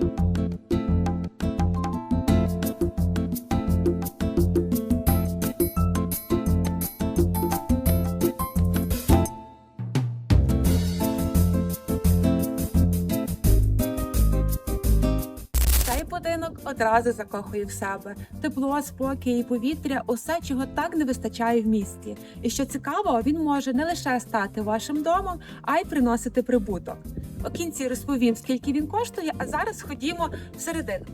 Цей будинок одразу закохує в себе. Тепло, спокій і повітря усе, чого так не вистачає в місті. І що цікаво, він може не лише стати вашим домом, а й приносити прибуток. У кінці розповім, скільки він коштує, а зараз ходімо всередину.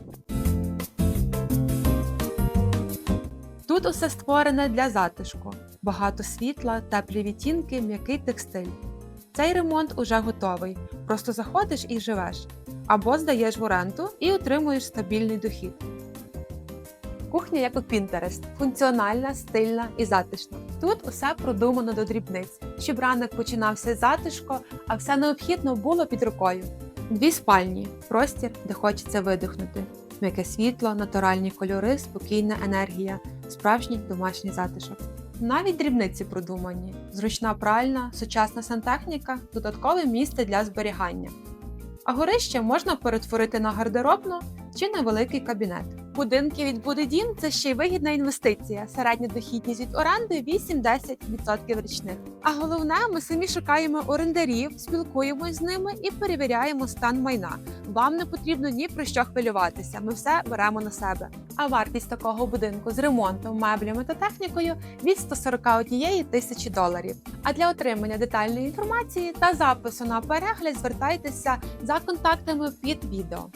Тут усе створене для затишку. Багато світла, теплі відтінки, м'який текстиль. Цей ремонт уже готовий. Просто заходиш і живеш. Або здаєш в оренду і отримуєш стабільний дохід. Кухня як у Pinterest. функціональна, стильна і затишна. Тут усе продумано до дрібниць, щоб ранок починався затишко, а все необхідно було під рукою. Дві спальні, простір, де хочеться видихнути. М'яке світло, натуральні кольори, спокійна енергія, справжній домашній затишок. Навіть дрібниці продумані, зручна пральна, сучасна сантехніка, додаткове місце для зберігання. А горище можна перетворити на гардеробну чи на великий кабінет. Будинки від Будедім це ще й вигідна інвестиція. Середня дохідність від оренди 8-10% річних. А головне, ми самі шукаємо орендарів, спілкуємось з ними і перевіряємо стан майна. Вам не потрібно ні про що хвилюватися. Ми все беремо на себе. А вартість такого будинку з ремонтом, меблями та технікою від 141 тисячі доларів. А для отримання детальної інформації та запису на перегляд звертайтеся за контактами під відео.